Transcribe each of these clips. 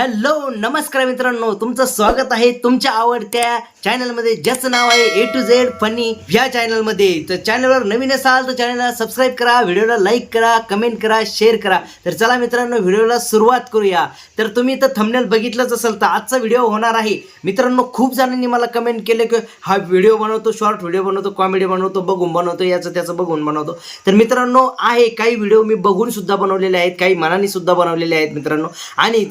Hello नमस्कार मित्रांनो. तुमचं स्वागत आहे तुमच्या आवडत्या चॅनलमध्ये. ज्याचं नाव आहे ए टू झेड फनी या चॅनलमध्ये. तर चॅनलवर नवीन असाल तर चॅनलला सबस्क्राईब करा व्हिडिओला लाईक करा कमेंट करा शेअर करा. तर चला मित्रांनो व्हिडिओला सुरुवात करूया. तर तुम्ही तर थंबनेल बघितलंच असेल तर आजचा व्हिडिओ होणार आहे. मित्रांनो खूप जणांनी मला कमेंट केले की हा व्हिडिओ बनवतो शॉर्ट व्हिडिओ बनवतो कॉमेडी बनवतो बघून बनवतो याचं त्याचं बघून बनवतो. तर मित्रांनो आहे. काही व्हिडिओ मी बघून सुद्धा बनवलेले आहेत काही मनाने सुद्धा बनवलेले आहेत मित्रांनो. आणि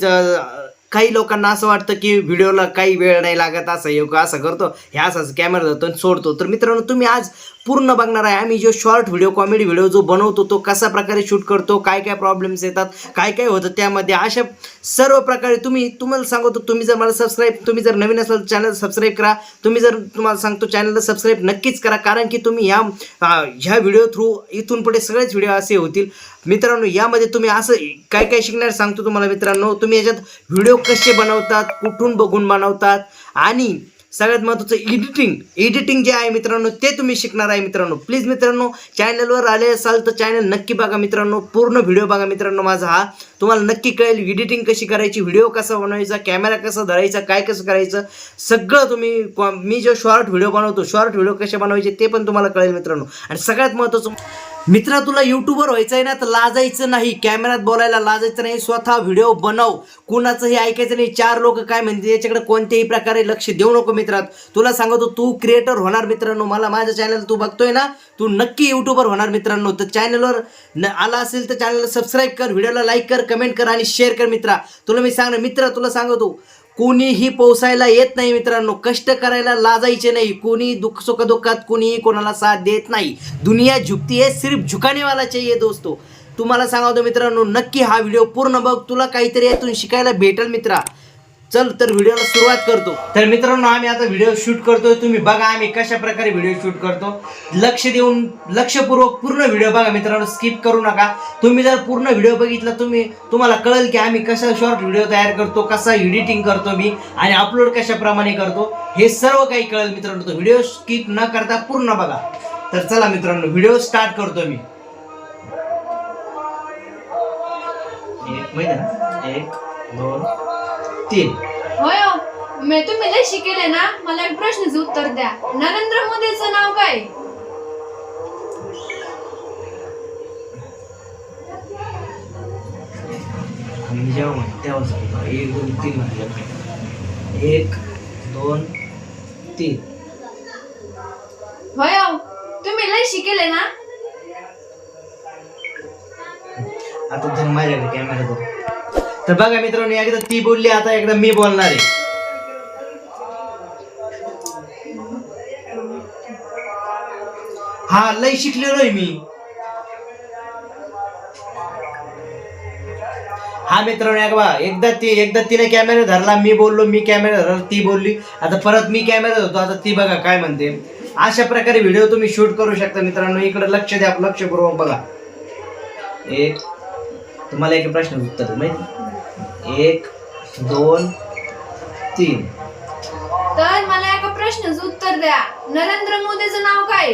काही लोकांना असं वाटतं की व्हिडिओला काही वेळ नाही लागत असं योग असं करतो हे असं कॅमेरा धरतो आणि सोडतो. तर मित्रांनो तुम्ही आज पूर्ण बघणार आहे. आम्ही जो शॉर्ट व्हिडिओ कॉमेडी व्हिडिओ जो बनवतो तो कसा प्रकारे शूट करतो काय काय प्रॉब्लेम्स येतात काय काय होतं त्यामध्ये अशा सर्व प्रकारे तुम्ही तुम्हाला सांगतो तुम्ही जर मला सबस्क्राईब तुम्ही जर नवीन असाल चॅनल सबस्क्राईब करा. तुम्ही जर तुम्हाला सांगतो चॅनलला सबस्क्राईब नक्कीच करा कारण की तुम्ही ह्या ह्या व्हिडिओ थ्रू इथून पुढे सगळेच व्हिडिओ असे होतील. मित्रांनो यामध्ये तुम्ही असं काय काय शिकणार सांगतो तुम्हाला मित्रांनो. तुम्ही याच्यात व्हिडिओ कसे बनवतात कुठून बघून बनवतात आणि सगळ्यात महत्त्वाचं एडिटिंग एडिटिंग जे आहे मित्रांनो ते तुम्ही शिकणार आहे मित्रांनो. प्लीज मित्रांनो चॅनलवर आले असाल तर चॅनल नक्की बघा मित्रांनो. पूर्ण व्हिडिओ बघा मित्रांनो माझा हा. तुम्हाला नक्की कळेल एडिटिंग कशी करायची व्हिडिओ कसा बनवायचा कॅमेरा कसा धरायचा काय कसं करायचं. सगळं तुम्ही मी जो शॉर्ट व्हिडिओ बनवतो शॉर्ट व्हिडिओ कसे बनवायचे ते पण तुम्हाला कळेल मित्रांनो. आणि सगळ्यात महत्त्वाचं मित्र तुला युट्यूबर व्हायचं आहे ना तर लाजायचं नाही. कॅमेऱ्यात बोलायला लाजायचं नाही. स्वतः व्हिडिओ बनव. कुणाचंही ऐकायचं नाही. चार लोक काय म्हणते याच्याकडे कोणत्याही प्रकारे लक्ष देऊ नको मित्रात तुला सांगतो तू क्रिएटर होणार मित्रांनो. मला माझं चॅनल तू बघतोय ना तू नक्की युट्यूबर होणार मित्रांनो. तर चॅनलवर न आला असेल तर चॅनलला सबस्क्राईब कर व्हिडिओला लाईक कर कमेंट कर आणि शेअर कर मित्रा. तुला मी सांगणार मित्र तुला सांगतो कोणीही पोसायला येत नाही मित्रांनो. कष्ट करायला लाजायचे नाही. कोणी दुःख सुखदुःखात कोणीही कोणाला साथ देत नाही. दुनिया झुकती आहे सिर्फ झुकाने चाहिए दोस्तों. तुम्हाला सांगावतो मित्रांनो नक्की हा व्हिडिओ पूर्ण बघ. तुला काहीतरी यातून शिकायला भेटेल मित्रा. चल तर व्हिडिओला सुरुवात करतो. तर मित्रांनो आम्ही आता व्हिडिओ शूट करतोय. तुम्ही बघा आम्ही कशा प्रकारे व्हिडिओ शूट करतो. लक्ष देऊन लक्षपूर्वक पूर्ण व्हिडिओ बघा मित्रांनो स्किप करू नका. तुम्ही जर पूर्ण व्हिडिओ बघितला तुम्ही तुम्हाला कळेल की आम्ही कसा शॉर्ट व्हिडिओ तयार करतो कसा एडिटिंग करतो मी आणि अपलोड कशाप्रमाणे करतो. हे सर्व काही कळेल मित्रांनो. तो व्हिडिओ स्किप न करता पूर्ण बघा. तर चला मित्रांनो व्हिडिओ स्टार्ट करतो मी. एक एक दोन तीन होय हो. मी तुम्ही लय शिकेले ना मला एक प्रश्नाचं उत्तर द्या. नरेंद्र मोदीचं नाव काय? जेव्हा म्हणतो तेव्हा सांगतो एक दोन तीन एक दोन तीन. होय हो. तुम्ही लय शिकेले ना. आता तर माझ्याकडे कॅमेरा बघ. तर बघा मित्रांनो एकदा ती बोलली आता एकदा मी बोलणार आहे. हा लय शिकलेलो आहे मी. हा मित्रांनो एक बा एकदा ती एकदा तिने कॅमेरा धरला मी बोललो मी कॅमेरा धरला ती बोलली. आता परत मी कॅमेरा धरतो आता ती बघा काय म्हणते. अशा प्रकारे व्हिडिओ तुम्ही शूट करू शकता मित्रांनो. इकडे लक्ष द्या लक्षपूर्वक बघा. एक तुम्हाला एक प्रश्न उत्तर माहिती? एक दोन तीन. तर मला एका प्रश्नाचं उत्तर द्या. नरेंद्र मोदीचं नाव काय?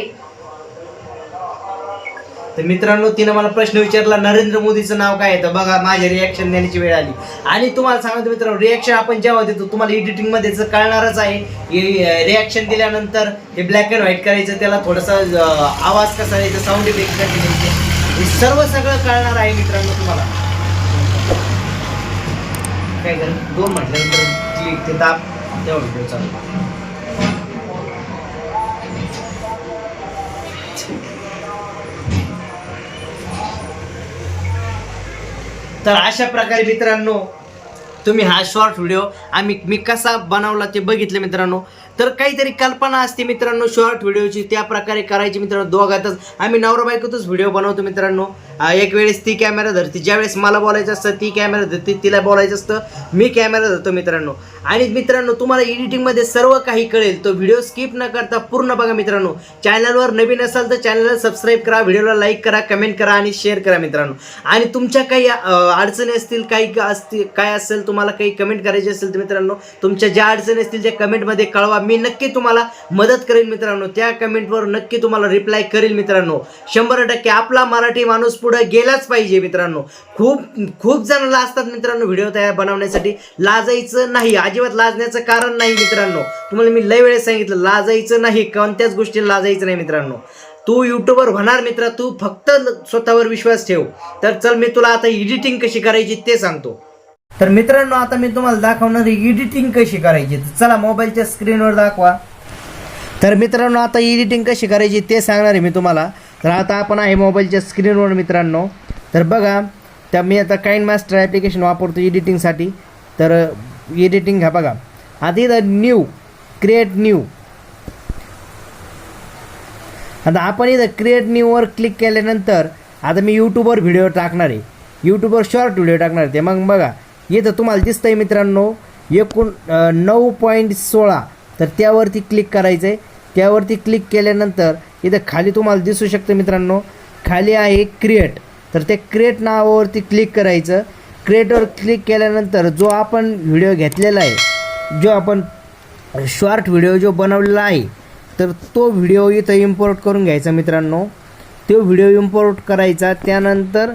तर मित्रांनो तिनं मला प्रश्न विचारला नरेंद्र मोदीचं नाव काय? आहे तर बघा माझ्या रिॲक्शन देण्याची वेळ आली. आणि तुम्हाला सांगतो मित्रांनो रिॲक्शन आपण जेव्हा देतो तुम्हाला एडिटिंगमध्ये जर कळणारच आहे रिॲक्शन दिल्यानंतर हे ब्लॅक अँड व्हाईट करायचं त्याला थोडासा आवाज कसा द्यायचा साऊंड इफेक्ट कसे द्यायचे हे सर्व सगळं कळणार आहे मित्रांनो तुम्हाला. काय कर? दोन म्हटल्यानंतर क्लिक ते दाब. तेव्हा व्हिडिओ चालू. तर अशा प्रकारे मित्रांनो तुम्ही हा शॉर्ट व्हिडिओ आम्ही मी कसा बनवला ते बघितले मित्रांनो. तर काहीतरी कल्पना असते मित्रांनो शॉर्ट व्हिडिओची त्या प्रकारे करायची मित्रांनो दोघातच. आम्ही नवरा बायकोतच व्हिडिओ बनवतो मित्रांनो. एक वेळेस ती कॅमेरा धरते. ज्यावेळेस मला बोलायचं असतं ती कॅमेरा धरते. तिला बोलायचं असतं मी कॅमेरा धरतो मित्रांनो. आणि मित्रांनो तुम्हाला एडिटिंगमध्ये सर्व काही कळेल. तो व्हिडिओ स्किप न करता पूर्ण बघा मित्रांनो. चॅनलवर नवीन असाल तर चॅनलला सबस्क्राईब करा व्हिडिओला लाईक करा कमेंट करा आणि शेअर करा मित्रांनो. आणि तुमच्या काही अडचणी असतील काही असतील काय असेल तुम्हाला काही कमेंट करायची असेल तर मित्रांनो तुमच्या ज्या अडचणी असतील त्या कमेंटमध्ये कळवा. मी नक्की तुम्हाला मदत करेन मित्रांनो. त्या कमेंटवर नक्की तुम्हाला रिप्लाय करेल मित्रांनो. शंभर टक्के आपला मराठी माणूस पुढे गेलाच पाहिजे मित्रांनो. खूप खूप जण लाजतात मित्रांनो व्हिडिओ तयार बनवण्यासाठी. लाजायचं नाही अजिबात लाजण्याचं कारण नाही मित्रांनो. तुम्हाला मी लय वेळेस सांगितलं लाजायचं नाही कोणत्याच गोष्टी लाजायचं नाही मित्रांनो. तू युट्यूबर होणार मित्र तू फक्त स्वतःवर विश्वास ठेव. तर चल मी तुला आता एडिटिंग कशी करायची ते सांगतो. तर मित्रांनो आता मी तुम्हाला दाखवणार एडिटिंग कशी करायची. चला मोबाईलच्या स्क्रीनवर दाखवा. तर मित्रांनो आता एडिटिंग कशी करायची ते सांगणार आहे मी तुम्हाला. तर आता आपण आहे मोबाईलच्या स्क्रीनवर मित्रांनो. तर बघा त्या मी आता काइन मास्टर ॲप्लिकेशन वापरतो एडिटिंगसाठी तर एडिटिंग घ्या बघा. आता इथं न्यू क्रिएट न्यू आता आपण इथं क्रिएट न्यूवर क्लिक केल्यानंतर आता मी यूट्यूबवर व्हिडिओ टाकणार आहे. यूट्यूबवर शॉर्ट व्हिडिओ टाकणार आहे. ते मग बघा. इथं तुम्हाला दिसतंय मित्रांनो एकूण नऊ पॉईंट सोळा. तर त्यावरती क्लिक करायचं आहे त्यावरती क्लिक केल्यानंतर इथं खाली तुम्हाला दिसू शकतं मित्रांनो खाली आहे क्रिएट तर त्या क्रिएट नावावरती क्लिक करायचं. क्रिएटवर क्लिक केल्यानंतर जो आपण व्हिडिओ घेतलेला आहे जो आपण शॉर्ट व्हिडिओ जो बनवलेला आहे तर तो व्हिडिओ इथं इम्पोर्ट करून घ्यायचा मित्रांनो. तो व्हिडिओ इम्पोर्ट करायचा. त्यानंतर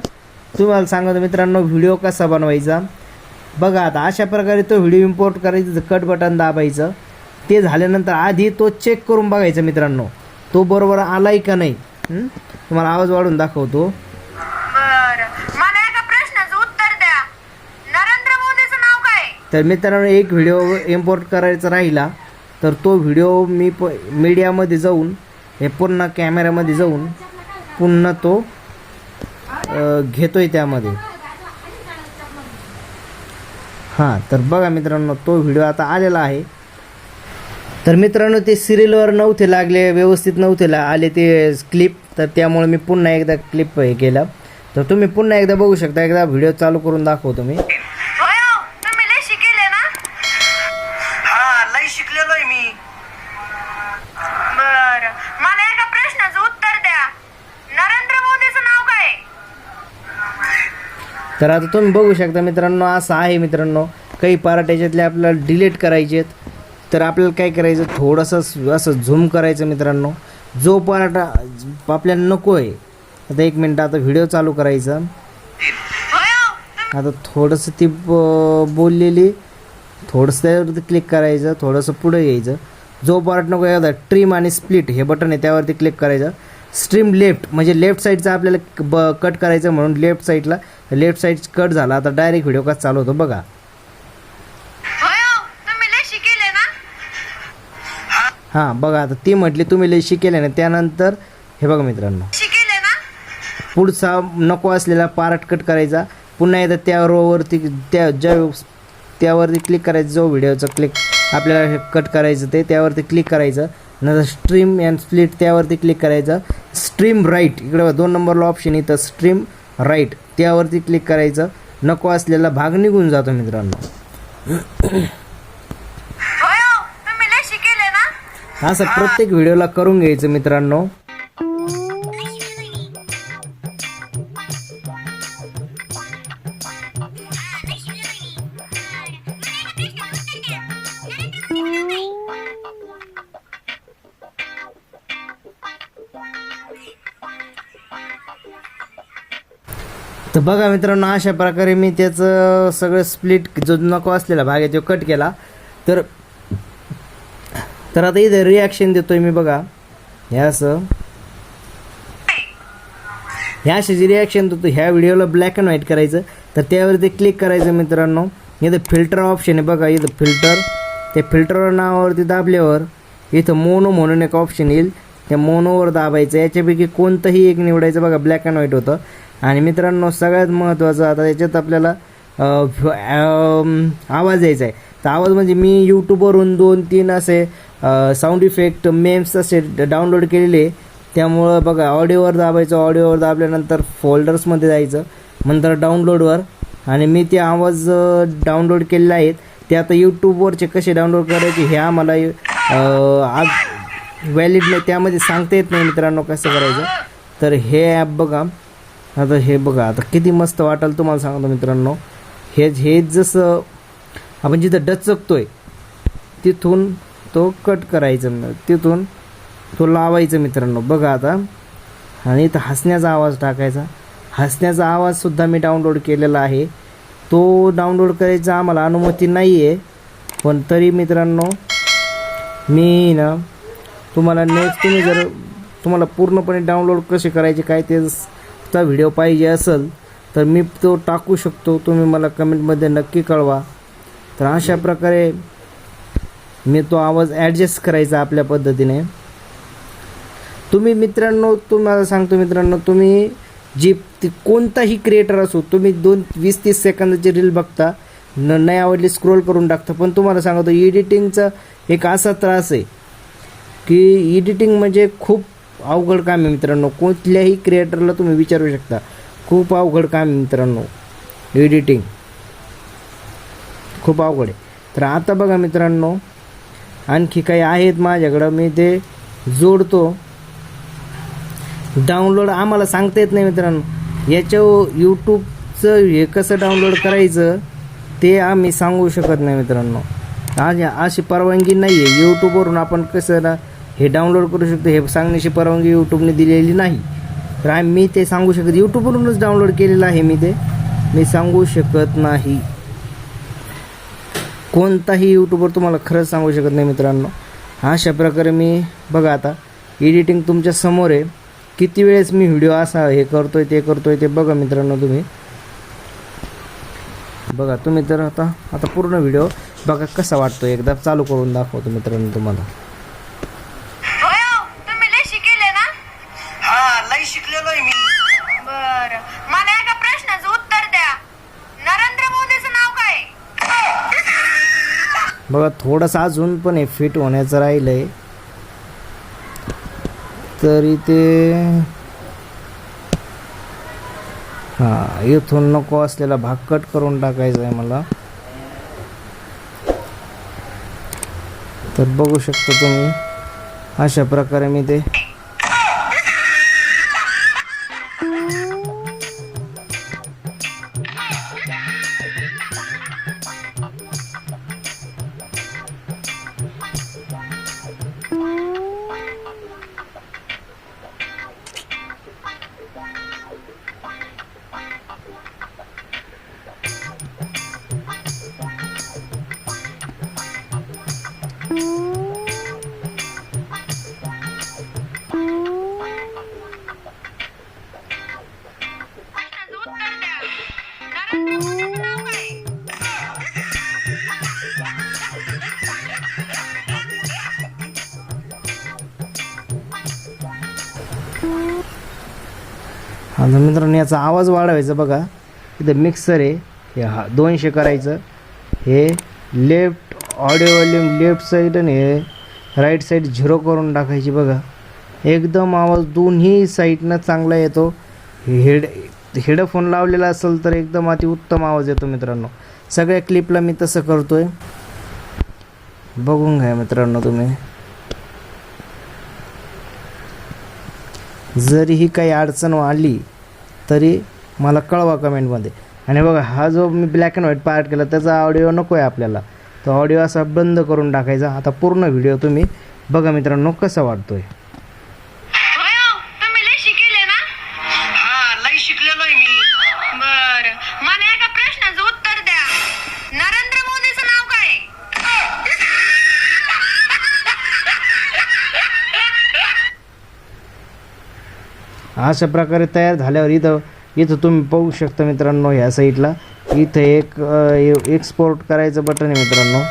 तुम्हाला सांगतो मित्रांनो व्हिडिओ कसा बनवायचा. बघा आता अशा प्रकारे तो व्हिडिओ इम्पोर्ट करायचा कट बटन दाबायचं ते झाल्यानंतर आधी तो चेक करून बघायचा मित्रांनो. तो बरोबर आलाय का नाही? तुम्हाला आवाज वाढून दाखवतो. तर मित्रांनो एक व्हिडिओ इम्पोर्ट करायचा राहिला तर तो व्हिडिओ मी प मीडियामध्ये जाऊन हे पुन्हा कॅमेऱ्यामध्ये जाऊन पुन्हा तो घेतोय त्यामध्ये. हां तर बघा मित्रांनो तो व्हिडिओ आता आलेला आहे. तर मित्रांनो ते सिरियलवर नव्हते लागले व्यवस्थित नव्हते ला आले ते क्लिप तर त्यामुळे मी पुन्हा एकदा क्लिप हे केलं. तर तुम्ही पुन्हा एकदा बघू शकता. एकदा व्हिडिओ चालू करून दाखवतो मी होय हो, तुम्ही लय शिकेले ना हा लय शिकलेलो आहे मी बर मला एका प्रश्नाचं उत्तर द्या नरेंद्र मोदीचं नाव काय तर आता तुम्ही बघू शकता मित्रांनो असं आहे मित्रांनो. काही पार्ट याच्यातले आपल्याला डिलीट करायचे आहेत. तर आपल्याला काय करायचं? थोडंसं असं झूम करायचं मित्रांनो. जो पार्ट आपल्याला नको आहे आता एक मिनटं आता व्हिडिओ चालू करायचा. आता थोडंसं ती ब- बोललेली थोडंसं त्यावरती क्लिक करायचं थोडंसं पुढे यायचं. जो पार्ट नको आहे आता आणि स्प्लिट हे बटन आहे त्यावरती क्लिक करायचं. स्ट्रीम लेफ्ट म्हणजे लेफ्ट साईडचा आपल्याला ब कट करायचं म्हणून लेफ्ट साईडला लेफ्ट साईड कट झाला आता डायरेक्ट व्हिडिओ कसा चालू होतो बघा. हो, हां बघा आता ती म्हटली तुम्ही लय शिकेले ना त्यानंतर हे बघा मित्रांनो. शिकेले ना? पुढचा नको असलेला पार्ट कट करायचा. पुन्हा एकदा त्यावरती त्या ज्या त्यावरती क्लिक करायचं जो व्हिडिओचं क्लिक आपल्याला कट करायचं ते त्यावरती क्लिक करायचं. नंतर स्ट्रीम अँड स्प्लिट त्यावरती क्लिक करायचं. स्ट्रीम राईट इकडे दोन नंबरला ऑप्शन येतं स्ट्रीम राईट त्यावरती क्लिक करायचं. नको असलेला भाग निघून जातो मित्रांनो. होय हो, असं प्रत्येक व्हिडिओला करून घ्यायचं मित्रांनो. तर बघा मित्रांनो अशा प्रकारे मी त्याचं सगळं स्प्लिट जो नको असलेला भाग आहे तो कट केला. तर तर आता इथे रिॲक्शन देतोय मी बघा. हे असं. ह्या अशी जी रिॲक्शन देतो ह्या व्हिडिओला ब्लॅक अँड व्हाईट करायचं. तर त्यावरती क्लिक करायचं मित्रांनो. इथं फिल्टर ऑप्शन आहे बघा इथं फिल्टर त्या फिल्टर नावावरती दाबल्यावर इथं मोनो म्हणून एक ऑप्शन येईल. त्या मोनोवर दाबायचं. याच्यापैकी कोणतंही एक निवडायचं बघा ब्लॅक अँड व्हाईट होतं. आणि मित्रांनो सगळ्यात महत्त्वाचं आता याच्यात आपल्याला आवाज यायचा आहे. तर आवाज म्हणजे मी यूट्यूबवरून दोन तीन असे साऊंड इफेक्ट मेम्स असे डाउनलोड केलेले त्यामुळं बघा ऑडिओवर दाबायचं ऑडिओवर दाबल्यानंतर फोल्डर्समध्ये जायचं नंतर डाउनलोडवर आणि मी ते आवाज डाउनलोड केलेले आहेत. ते आता यूट्यूबवरचे कसे डाउनलोड करायचे हे आम्हाला आज व्हॅलिड नाही. त्यामध्ये सांगता येत नाही मित्रांनो कसं करायचं. तर हे ॲप बघा. आता हे बघा आता किती मस्त वाटेल तुम्हाला सांगतो मित्रांनो. हे हे जसं आपण जिथं डचकतोय तिथून तो कट करायचं तिथून तो लावायचं मित्रांनो. बघा आता. आणि इथं हसण्याचा आवाज टाकायचा. हसण्याचा आवाजसुद्धा मी डाउनलोड केलेला आहे. तो डाउनलोड करायचा आम्हाला अनुमती नाही आहे पण तरी मित्रांनो मी ना तुम्हाला नेक्स्ट तुम्ही जर तुम्हाला पूर्णपणे डाउनलोड कसे करायचे काय ते चा व्हिडिओ पाहिजे असेल तर मी तो टाकू शकतो. तुम्ही मला कमेंटमध्ये नक्की कळवा. तर अशा प्रकारे मी तो आवाज ॲडजस्ट करायचा आपल्या पद्धतीने. तुम्ही मित्रांनो तुम्हाला सांगतो मित्रांनो तुम्ही जी ती कोणताही क्रिएटर असो तुम्ही दोन वीस तीस सेकंदाची रील बघता न नाही आवडली स्क्रोल करून टाकता. पण तुम्हाला सांगतो एडिटिंगचा एक असा त्रास आहे की एडिटिंग म्हणजे खूप अवघड काम आहे मित्रांनो. कोणत्याही क्रिएटरला तुम्ही विचारू शकता. खूप अवघड काम आहे मित्रांनो. एडिटिंग खूप अवघड आहे. तर आता बघा मित्रांनो आणखी काही आहेत माझ्याकडं. मी ते जोडतो. डाउनलोड आम्हाला सांगता येत नाही मित्रांनो. याच्या यूट्यूबचं हे कसं डाउनलोड करायचं ते आम्ही सांगू शकत नाही मित्रांनो. आज अशी परवानगी नाही आहे यूट्यूबवरून आपण कसं ना हे डाउनलोड करू शकतो. हे सांगण्याची परवानगी यूट्यूबने दिलेली नाही. तर आम्ही मी ते सांगू शकत यूट्यूबवरूनच डाउनलोड केलेलं आहे मी ते. मी सांगू शकत नाही. कोणताही यूट्यूबवर तुम्हाला खरंच सांगू शकत नाही मित्रांनो. अशा प्रकारे मी बघा आता एडिटिंग तुमच्यासमोर आहे. किती वेळेस मी व्हिडिओ असा हे करतोय ते करतोय ते बघा मित्रांनो तुम्ही. बघा तुम्ही तर आता आता पूर्ण व्हिडिओ बघा कसा वाटतो एकदा चालू करून दाखवतो मित्रांनो तुम्हाला. बघा थोडंसं अजून पण हे फिट होण्याचं राहिलंय. तरी ते हा इथून नको असलेला भाग कट करून टाकायचा आहे मला. तर बघू शकता तुम्ही अशा प्रकारे मी ते आता मित्रांनो याचा आवाज वाढवायचा बघा. इथं मिक्सर आहे. हे हा दोनशे करायचं. हे left audio volume left side आणि हे राईट साईड झिरो करून टाकायची बघा. एकदम आवाज दोन्ही साईडनं चांगला येतो. हेड हेडफोन लावलेला असेल तर एकदम अतिउत्तम आवाज येतो मित्रांनो. सगळ्या क्लिपला मी तसं करतो आहे बघून घ्या मित्रांनो तुम्ही. जरीही काही अडचण आली तरी मला कळवा कमेंटमध्ये. आणि बघा हा जो मी ब्लॅक अँड व्हाईट पार्ट केला त्याचा ऑडिओ नको आहे आपल्याला. तो ऑडिओ असा बंद करून टाकायचा. आता पूर्ण व्हिडिओ तुम्ही बघा मित्रांनो कसा वाटतो आहे लय शिकेले ना हा लई शिकलेलो आहे मी बर मला एका प्रश्नाचं उत्तर द्या नरेंद्र मोदीचं नाव काय अशा प्रकारे तयार झाल्यावर इथं इथं तुम्ही पाहू शकता मित्रांनो ह्या साईडला इथं एक एक्सपोर्ट करायचं बटन आहे मित्रांनो.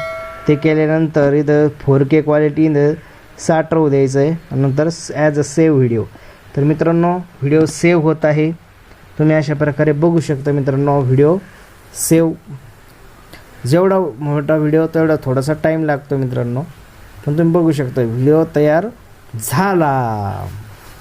ते केल्यानंतर इथं फोर के क्वालिटी इथं साठवू द्यायचं आहे नंतर ॲज अ सेव्ह व्हिडिओ तर मित्रांनो व्हिडिओ सेव्ह होत आहे. तुम्ही अशा प्रकारे बघू शकता मित्रांनो व्हिडिओ सेव्ह जेवढा मोठा व्हिडिओ तेवढा थोडासा टाईम लागतो मित्रांनो. पण तुम्ही बघू शकता व्हिडिओ तयार झाला.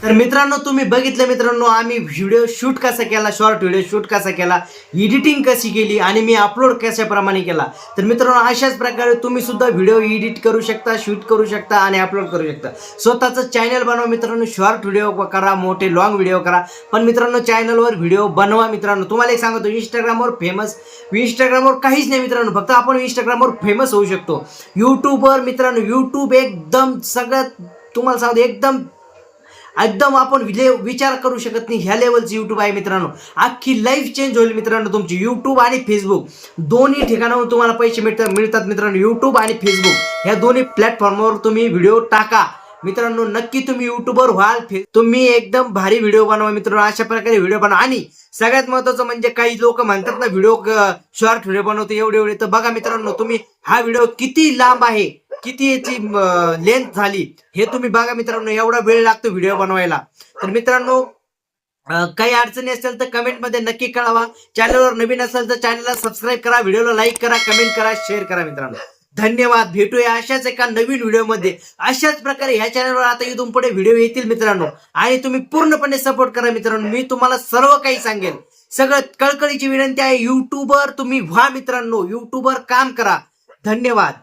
तर मित्रांनो तुम्ही बघितलं मित्रांनो आम्ही व्हिडिओ शूट कसा केला शॉर्ट व्हिडिओ शूट कसा केला एडिटिंग कशी केली आणि मी अपलोड कशाप्रमाणे केला. तर मित्रांनो अशाच प्रकारे तुम्ही सुद्धा व्हिडिओ एडिट करू शकता शूट करू शकता आणि अपलोड करू शकता. स्वतःचं चॅनल बनवा मित्रांनो शॉर्ट व्हिडिओ करा मोठे लॉंग व्हिडिओ करा. पण मित्रांनो चॅनलवर व्हिडिओ बनवा मित्रांनो. तुम्हाला एक सांगतो इंस्टाग्रामवर फेमस इंस्टाग्रामवर काहीच नाही मित्रांनो फक्त आपण इंस्टाग्रामवर फेमस होऊ शकतो. यूट्यूबवर मित्रांनो यूट्यूब एकदम सगळ्यात तुम्हाला सांगतो एकदम एकदम आपण विले विचार करू शकत नाही. ह्या लेवलची यूट्यूब आहे मित्रांनो. अख्खी लाईफ चेंज होईल मित्रांनो तुमची. यूट्यूब आणि फेसबुक दोन्ही ठिकाणावर तुम्हाला पैसे मिळतात मिळतात मित्रांनो. यूट्यूब आणि फेसबुक ह्या दोन्ही प्लॅटफॉर्मवर तुम्ही व्हिडिओ टाका. मित्रांनो नक्की तुम्ही युट्यूबर व्हाल. तुम्ही एकदम भारी व्हिडिओ बनवा मित्रांनो. अशा प्रकारे व्हिडिओ बनवा. आणि सगळ्यात महत्वाचं म्हणजे काही लोक म्हणतात ना व्हिडिओ शॉर्ट व्हिडिओ बनवतो एवढे एवढे तर बघा मित्रांनो तुम्ही हा व्हिडिओ किती लांब आहे? किती याची लेंथ झाली हे तुम्ही बघा मित्रांनो एवढा वेळ लागतो व्हिडिओ बनवायला. तर मित्रांनो काही अडचणी असेल तर कमेंटमध्ये नक्की कळवा. चॅनलवर नवीन असेल तर चॅनलला सबस्क्राईब करा व्हिडिओला लाईक करा कमेंट करा शेअर करा मित्रांनो. धन्यवाद भेटूया अशाच एका नवीन व्हिडिओमध्ये अशाच प्रकारे ह्या चॅनलवर आता इथून पुढे व्हिडिओ येतील मित्रांनो. आणि तुम्ही पूर्णपणे सपोर्ट करा मित्रांनो. मी तुम्हाला सर्व काही सांगेल. सगळं कळकळीची विनंती आहे युट्यूबर तुम्ही व्हा मित्रांनो. युट्यूबर काम करा. धन्यवाद.